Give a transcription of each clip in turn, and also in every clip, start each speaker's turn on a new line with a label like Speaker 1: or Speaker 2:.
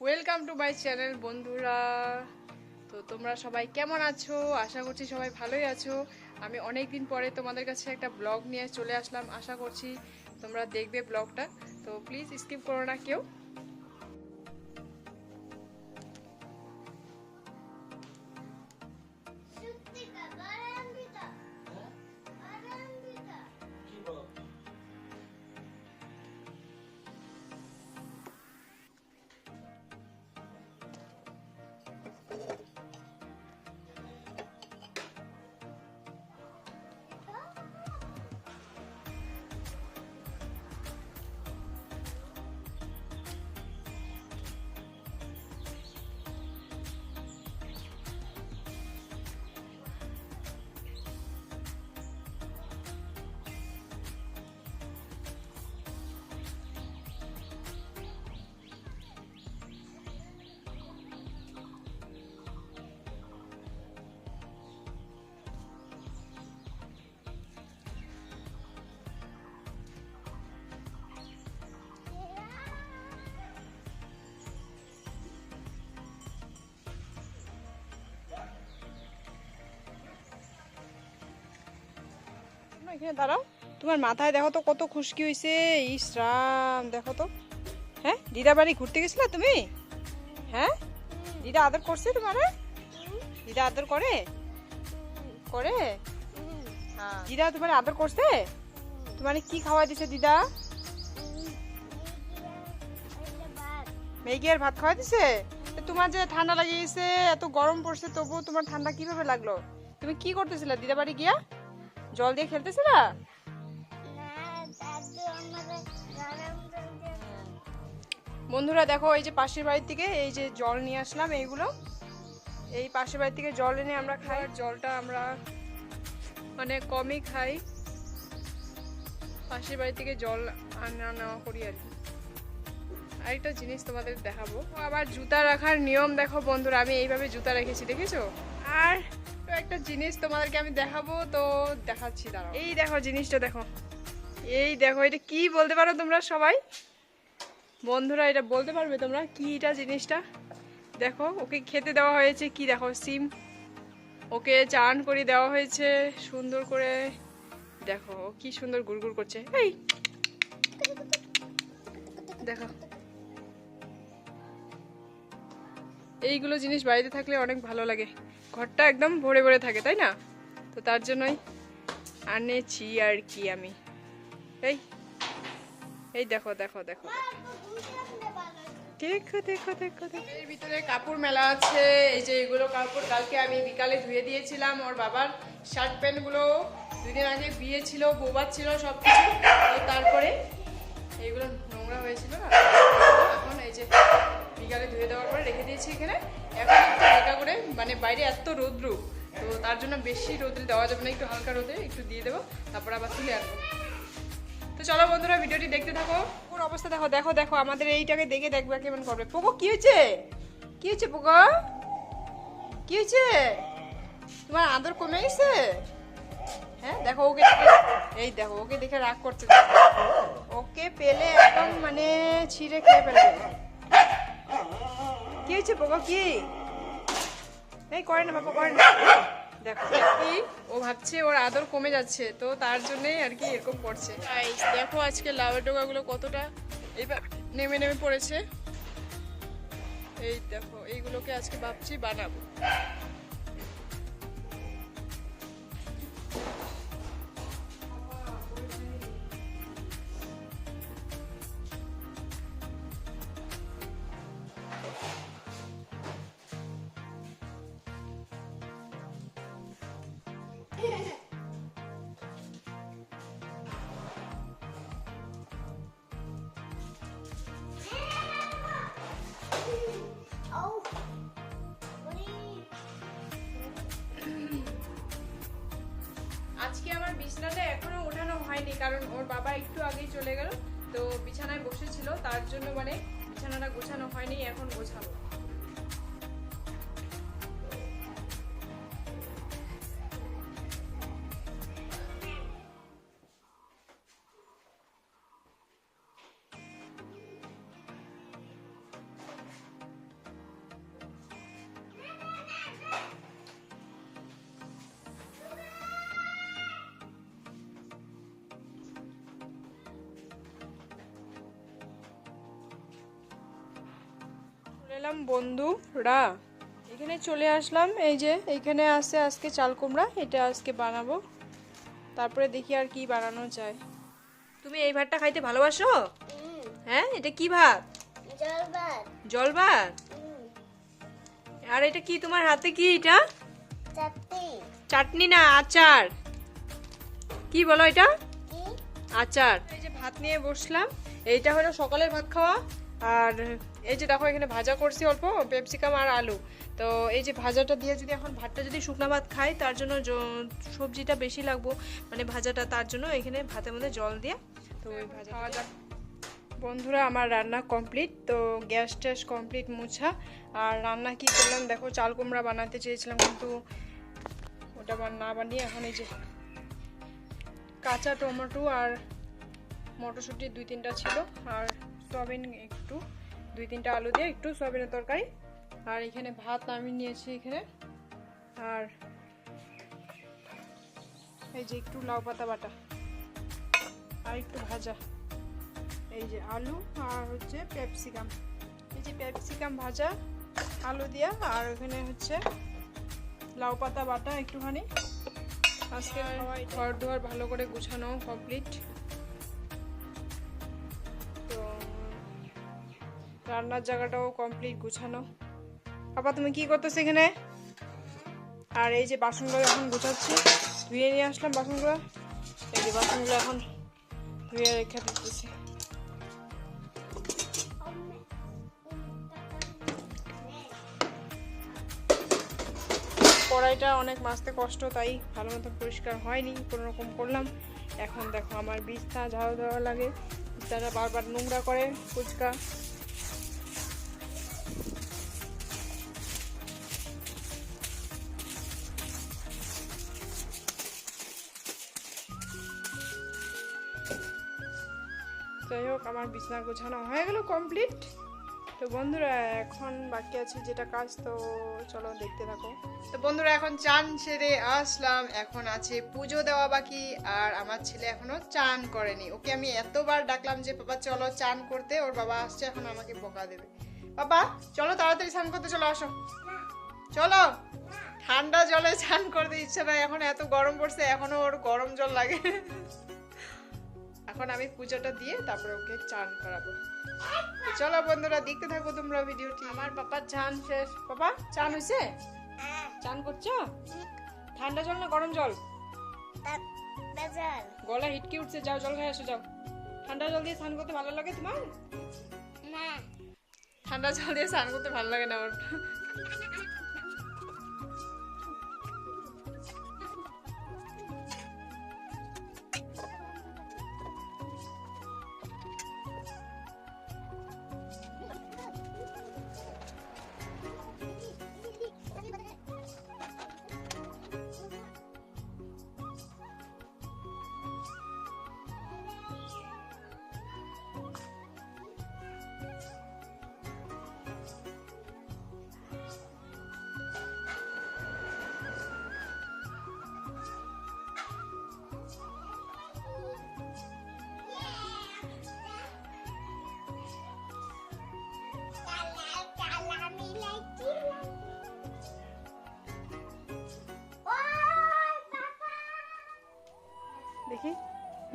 Speaker 1: Welcome to my channel বন্ধুরা। তো তোমরা সবাই কেমন আছো? আশা করছি সবাই ভালোই আছো। আমি অনেক দিন পরে তোমাদের কাছে একটা ব্লগ নিয়ে চলে আসলাম, আশা করছি তোমরা দেখবে ব্লগটা। তো প্লিজ স্কিপ করো না কেউ। এখানে দাঁড়াও। তোমার মাথায় দেখো তো কত খুশকি হয়েছে ইস রাম, দেখো তো। হ্যাঁ দিদা বাড়ি ঘুরতে গেছিলা তুমি? হ্যাঁ? দিদা আদর করছে তোমারে? দিদা আদর করে? করে। দিদা তোমার আদর করছে? তোমারে কি খাওয়া দিছে দিদা? আর ভাত খাওয়া দিছে? তোমার যে ঠান্ডা লাগে গেছে এত গরম পড়ছে, তবুও তোমার ঠান্ডা কীভাবে লাগল? তুমি কি করতেছিলা দিদা বাড়ি গিয়া? জল দিয়ে খেলতেছিলা? বন্ধুরা দেখো এই যে পাশের বাড়ির থেকে এই যে জল নিয়ে আসলাম এইগুলো। এই পাশের বাড়ি থেকে জল এনে আমরা খাই। জলটা আমরা মানে কমই খাই। পাশের বাড়ি থেকে জল আনা নেওয়া করি আর কি। আরেকটা জিনিস তোমাদের দেখাবো। আবার জুতা রাখার নিয়ম দেখো বন্ধুরা আমি এইভাবে জুতা রেখেছি দেখেছ? আর একটা জিনিস তোমাদেরকে আমি দেখাবো, তো দেখাচ্ছি, দাঁড়াও। এই দেখো জিনিসটা দেখো। এই দেখো, এটা কি বলতে পারো তোমরা সবাই? বন্ধুরা, এটা বলতে পারবে তোমরা কি এটা জিনিসটা? দেখো, ওকে খেতে দেওয়া হয়েছে, কি দেখো, সিম। ওকে চান করে দেওয়া হয়েছে, সুন্দর করে। দেখো কি সুন্দর গুড়গুড় করছে। এই! দেখো। এইগুলো জিনিস বাড়িতে থাকলে অনেক ভালো লাগে। ঘরটা একদম ভরে ভরে থাকে, তাই না? তো তার জন্যই আনেছি আর কি আমি। এই এই দেখো দেখো দেখো। দেখো দেখো দেখো দেখো। এর ভিতরে কাপড় মেলা আছে। এই যে এগুলো কাপড় কালকে আমি বিকালে ধুয়ে দিয়েছিলাম ওর বাবার শার্ট প্যান্টগুলো। দুদিন আগে বিয়ে ছিল বোবার ছিল সব কিছু তারপরে এইগুলো নোংরা হয়েছিল না? এখন এই যে বিকালে ধুয়ে দেওয়ার পরে রেখে দিয়েছি এখানে। এখন একটু হালকা করে মানে বাইরে এত রৌদ্র, তো তার জন্য বেশি রোদ্রে দেওয়া যাবে না, একটু হালকা রোদে একটু দিয়ে দেবো, তারপর আবার তুলে আনব। তো চলো বন্ধুরা, ভিডিওটি দেখতে থাকো। পুরো অবস্থা দেখো দেখো দেখো, আমাদের এইটাকে দেখে দেখবে কেমন করবে। পোকো কি হয়েছে? কি হয়েছে পোকো কি হয়েছে? তোমার আদর কমে গেছে? হ্যাঁ দেখো ওকে এই দেখো, ওকে দেখে রাগ করছে। ওকে পেলে একদম মানে ছিঁড়ে খেয়ে ফেলবে। কি হয়েছে পোকো কি? এই, করে না বাবা, করে না। দেখো কি ও ভাবছে ওর আদর কমে যাচ্ছে, তো তার জন্যই আর কি এরকম করছে। দেখো আজকে লাউয়ের ডোকাগুলো কতটা এইবার নেমে নেমে পড়েছে। এই দেখো, এইগুলোকে আজকে ভাবছি বানাবো। হয়নি, কারণ ওর বাবা একটু আগেই চলে গেল, তো বিছানায় বসেছিল, তার জন্য মানে বিছানাটা গোছানো হয়নি, এখন গোছাবো। এলাম বন্ধুরা। এখানে চলে আসলাম এই যে এইখানে আছে আজকে চাল কুমড়া এটা আজকে বানাবো। তারপরে দেখি আর কি বানানো যায়। তুমি এই ভাতটা খাইতে ভালোবাসো? হ্যাঁ এটা কি ভাত? জল ভাত। আর এটা কি তোমার হাতে কি এটা? চাটনি। না আচার? কি বলো এটা? আচার। এই যে ভাত নিয়ে বসলাম। এইটা হলো সকালের ভাত খাওয়া। আর এই যে দেখো এখানে ভাজা করছি অল্প পেপসিকাম আর আলু। তো এই যে ভাজাটা দিয়ে যদি এখন ভাতটা যদি শুকনা ভাত খাই তার জন্য সবজিটা বেশি লাগবো মানে ভাজাটা তার জন্য এখানে ভাতের মধ্যে জল দিয়ে তো ওই ভাজা খাওয়া যাক। বন্ধুরা আমার রান্না কমপ্লিট তো গ্যাস ট্যাস কমপ্লিট মুছা। আর রান্না কি করলাম? দেখো চাল কুমড়া বানাতে চেয়েছিলাম কিন্তু ওটা না বানিয়ে এখন এই যে কাঁচা টমেটো আর মটরশুঁটি দুই তিনটা ছিল। আর সয়াবিন একটু দুই তিনটা আলু দিয়ে একটু সয়াবিনের তরকারি। আর এখানে ভাত আমি নিয়েছি এখানে। আর এই যে একটু লাউ পাতা বাটা। আর একটু ভাজা। এই যে আলু আর হচ্ছে ক্যাপসিকাম এই যে ক্যাপসিকাম ভাজা আলু দিয়া আর ওখানে হচ্ছে লাউ পাতা বাটা একটুখানি। আজকে ঘর দুয়ার ভালো করে গুছানো কমপ্লিট রান্নার জায়গাটাও কমপ্লিট গুছানো। বাবা তুমি কি করতেছো এখানে? আর এই যে বাসনগুলো এখন গুছাচ্ছি। ধুয়ে নিয়ে আসলাম বাসনগুলো। এই যে বাসনগুলো এখন ধুয়ে রেখে দিতেছি। কড়াইটা অনেক মাজতে কষ্ট, তাই ভালো মতো পরিষ্কার হয়নি রকম করলাম। এখন দেখো আমার বিছনা ঝাড়ু দেওয়া লাগে। বিছনাটা বারবার নোংরা করে, ফুচকা। যাই হোক, আমার বিছনা গোছানো হয়ে গেল কমপ্লিট তো বন্ধুরা, এখন বাকি আছে যেটা কাজ, তো চলো দেখতে থাকো। তো বন্ধুরা, এখন চান সেরে আসলাম। এখন আছে পুজো দেওয়া বাকি, আর আমার ছেলে এখনও চান করেনি। ওকে আমি এতবার ডাকলাম যে, বাবা, চলো চান করতে। ওর বাবা আসছে, এখন আমাকে বকা দেবে। বাবা, চলো তাড়াতাড়ি স্নান করতে, চলো আসো। চলো। ঠান্ডা জলে চান করতে ইচ্ছে নাই এখন এত গরম পড়ছে, এখনও ওর গরম জল লাগে। এখন আমি পুজোটা দিয়ে তারপরে ওকে চান করাবো। চলো বন্ধুরা দেখতে থাকো তোমরা ভিডিওটি। আমার পাপার চান শেষ। বাবা চান হয়েছে? চান করছ? ঠান্ডা জল না গরম জল? গলা হিটকে উঠছে যাও জল খেয়ে আসো যাও। ঠান্ডা জল দিয়ে স্নান করতে ভালো লাগে তোমার?
Speaker 2: না।
Speaker 1: ঠান্ডা জল দিয়ে স্নান করতে ভালো লাগে না ওর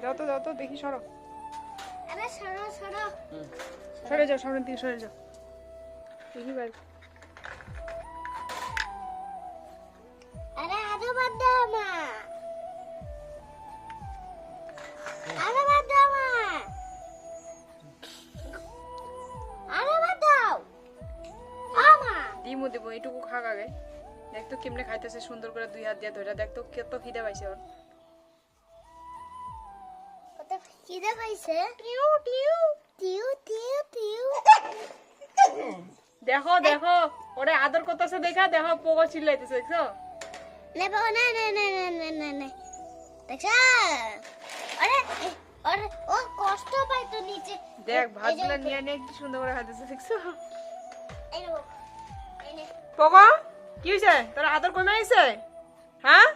Speaker 1: যাও তো যাও তো দেখি সরো।
Speaker 2: আরে সরো সরো।
Speaker 1: সরে যাও সামনের দিকে সরে যাও। দেখি বাইর
Speaker 2: আরে আরও বাদ দাও মা আরও বাদ দাও মা আরও বাদ দাও। আমা
Speaker 1: ডিমও দেবো এইটুকু খাক আগে। দেখ তো কেমনে খাইতেছে সুন্দর করে দুই হাত দিয়ে ধরে দেখ তো কত খিদে পাইছে ওর।
Speaker 2: খিদে পাইছে? টিউ টিউ। টিউ টিউ টিউ।
Speaker 1: দেখো দেখো ওরে আদর করতেছে দেখা দেখো পোগো চিল্লাইতেছে দেখছ?
Speaker 2: নে বাবা না না না না না না না। দেখছ? আরে আরে ও কষ্ট পায় তো নিচে।
Speaker 1: দেখ ভাতগুলো নিয়ে নিয়ে কি সুন্দর করে খাইতেছে দেখছ। পোগো কি হয়েছে তোর আদর কমে আইছে? হ্যাঁ?